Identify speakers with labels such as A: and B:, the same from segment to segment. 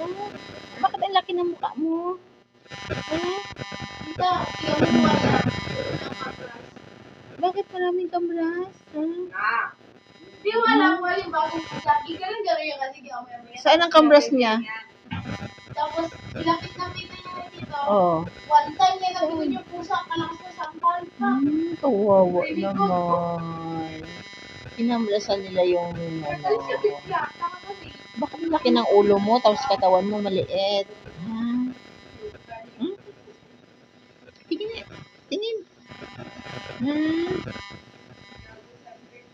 A: Oh, bakit ang laki ng mukha mo? Eh,
B: Ito, yung wala.
A: bakit maraming kambras? Ah?
B: Di wala mo yung bagong ka lang gano'n yung kasi gawin
A: Saan ang kambras niya?
B: Tapos, ilapit-lapit na niya dito.
A: Oh.
B: One time, may nabitin yung pusa, kalakas na sampal pa.
A: Hmm, kawawa naman. Kinambrasan nila yung ano. Laki ng ulo mo tapos katawan mo maliit? Ha? Hmm? Tingin. Tingin. Hmm?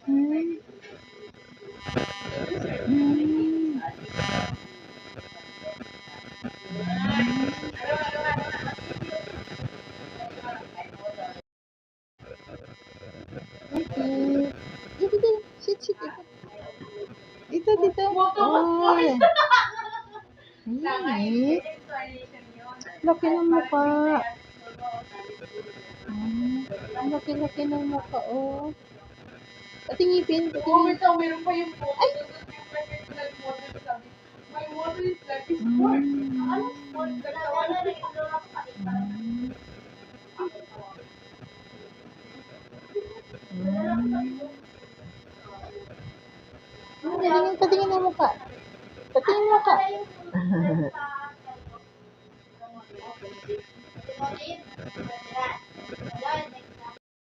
A: Hmm? Hmm? Dito. Sit, sit. Dito. Dito. Ay. Ay. Laki ng mukha. Ang laki-laki ng mukha, oh. Pati ngipin, pati
B: Oh, meron pa yung photo. Ay! model sabi. My model is like is sport. Ano sport?
A: Patingin, patingin ng mukha. Patingin ng mukha.